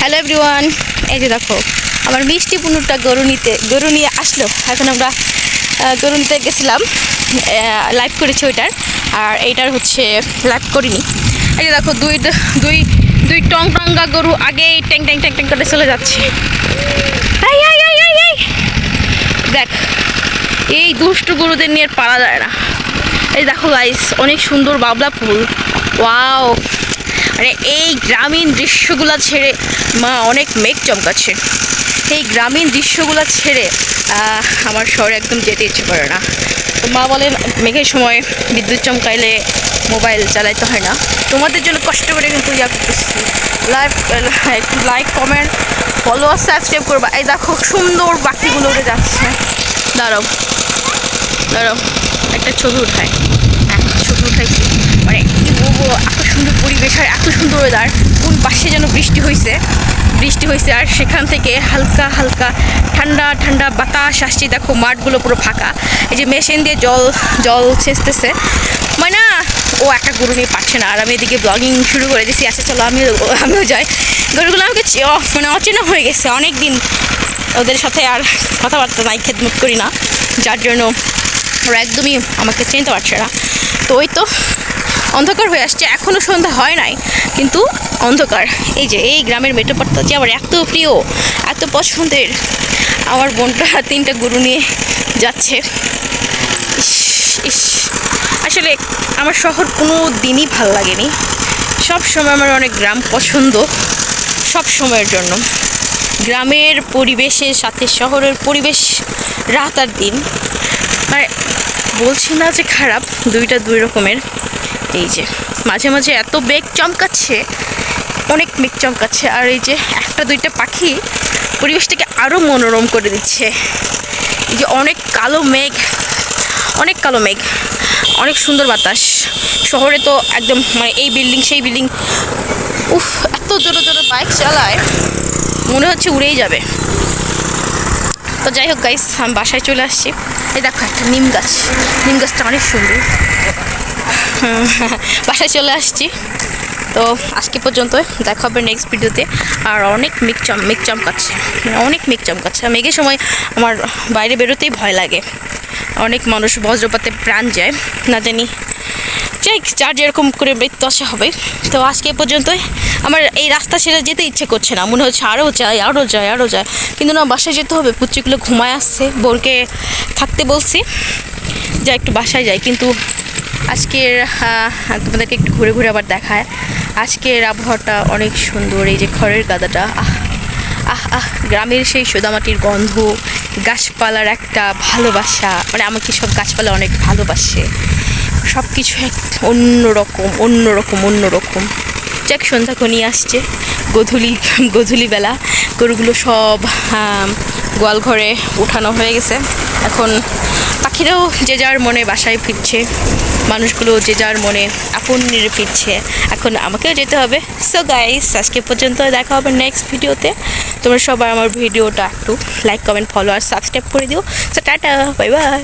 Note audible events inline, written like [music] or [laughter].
Hello everyone এই যে দেখো, আমার মিষ্টি পুনুরটা গরু নিতে, গরু নিয়ে আসলো। এখন আমরা গরু নিতে গেছিলাম লাইভ করেছি ওইটার। আর এইটার হচ্ছে লাইভ করিনি। এই যে দেখো, দুই দুই দুই টং টঙ্গা গরু আগেই ট্যাং ট্যাং ট্যাং ট্যাং করে চলে যাচ্ছে। দেখ, এই দুষ্টু গরুদের নিয়ে পারা যায় না। এই দেখো গাইস অনেক সুন্দর বাবলা ফুল। ওয়াও মানে এই গ্রামীণ দৃশ্যগুলো ছেড়ে, মা, অনেক মেঘ চমকাচ্ছে। এই গ্রামীণ দৃশ্যগুলো ছেড়ে আমার শহরে একদম যেতে ইচ্ছে করে না। তো মা বলেন, মেঘের সময় বিদ্যুৎ চমকাইলে মোবাইল চালাইতে হয় না। তোমাদের জন্য কষ্ট করে কিন্তু ইয়া করতেছি। লাইভ একটু লাইক কমেন্ট ফলো সাবস্ক্রাইব করবা। এই দেখো, সুন্দর পাখিগুলো উড়ে যাচ্ছে। দাঁড়াও। দাঁড়াও একটা ছবি উঠায়। হ্যাঁ ছবি উঠাইছি। মানে কি বলব, এত সুন্দর পরিবেশ আর এত সুন্দর ওয়েদার কোন পাশে যেন বৃষ্টি হয়েছে বৃষ্টি হয়েছে আর সেখান থেকে হালকা হালকা ঠান্ডা ঠান্ডা বাতাস আসছে। দেখো, মাঠগুলো পুরো ফাঁকা। এই যে মেশিন দিয়ে জল জল ছেঁচতেছে। মানে ও একটা গরু নিয়ে পারছে না। আর আমি এদিকে ব্লগিং শুরু করে দিয়েছি আচ্ছা চলো, আমিও আমিও যাই। গরুগুলো আমাকে মানে অচেনা হয়ে গেছে। অনেক দিন ওদের সাথে আর কথাবার্তা নাই, খেদমত করি না। যার জন্য ওরা একদমই আমাকে চিনতে পারছে না। তো ওই তো অন্ধকার হয়ে আসছে এখনও সন্ধ্যা হয় নাই, কিন্তু অন্ধকার। এই যে, এই গ্রামের মেটোপাটটা যে আমার এত প্রিয়, এত পছন্দের, আমার বোনটা তিনটা গরু নিয়ে যাচ্ছে। ইস ইস। আসলে আমার শহর কোনো দিনই ভালো লাগেনি। সব সময় আমার অনেক গ্রাম পছন্দ, সব সময়ের জন্য। গ্রামের পরিবেশের সাথে শহরের পরিবেশ রাত আর দিন। মানে বলছি না যে খারাপ, দুইটা দুই রকমের। এই যে, মাঝে মাঝে এত বেগ চমকাচ্ছে, অনেক মেঘ চমকাচ্ছে, আর এই যে একটা দুইটা পাখি পরিবেশটাকে আরও মনোরম করে দিচ্ছে। এই যে অনেক কালো মেঘ, অনেক কালো মেঘ, অনেক সুন্দর বাতাস। শহরে তো একদম মানে এই বিল্ডিং, সেই বিল্ডিং, উফ, এত জোরে জোরে বাইক চালায়, মনে হচ্ছে উড়েই যাবে। তো যাই হোক গাইস আমি বাসায় চলে আসছি। এই দেখো একটা নিম গাছ। নিম গাছটা অনেক সুন্দর। [laughs] বাসায় চলে আসছি। তো আজকে পর্যন্ত দেখা হবে নেক্সট ভিডিওতে আর অনেক মেঘ চম মেঘ চমকাচ্ছে মানে অনেক মেঘ চমকাচ্ছে আর মেঘের সময় আমার বাইরে বেরোতেই ভয় লাগে। অনেক মানুষ বজ্রপাতে প্রাণ যায়। না জানি যাই, যার যেরকম করে মৃত্যু আসা হবে। তো আজকে এ পর্যন্তই। আমার এই রাস্তা ছেড়ে যেতে ইচ্ছে করছে না। মনে হচ্ছে আরও যায় আরও যায় আরও যায়। কিন্তু না, বাসায় যেতে হবে। পুচ্চিগুলো ঘুমায় আসছে। বোরকে থাকতে বলছি। যা একটু বাসায় যাই। কিন্তু আজকের তোমাদেরকে একটু ঘুরে ঘুরে আবার দেখায়। আজকের আবহাওয়াটা অনেক সুন্দর। এই যে খড়ের গাদাটা, আহ আহ আহ, গ্রামের সেই সোদামাটির গন্ধ। গাছপালার একটা ভালোবাসা মানে আমাকে সব গাছপালা অনেক ভালোবাসে। সব কিছু এক অন্যরকম অন্যরকম অন্যরকম। যাক, সন্ধ্যা ঘনিয়ে আসছে, গধূলি গধূলি বেলা গরুগুলো সব গোয়াল ঘরে উঠানো হয়ে গেছে। এখন পাখিরাও যে যার মনে বাসায় ফিরছে, মানুষগুলো যে যার মনে আপন নিরে ফিরছে, এখন আমাকেও যেতে হবে। সো গাইস আজকে পর্যন্ত দেখা হবে নেক্সট ভিডিওতে তোমরা সবাই আমার ভিডিওটা একটু লাইক কমেন্ট ফলো আর সাবস্ক্রাইব করে দিও। So tata bye bye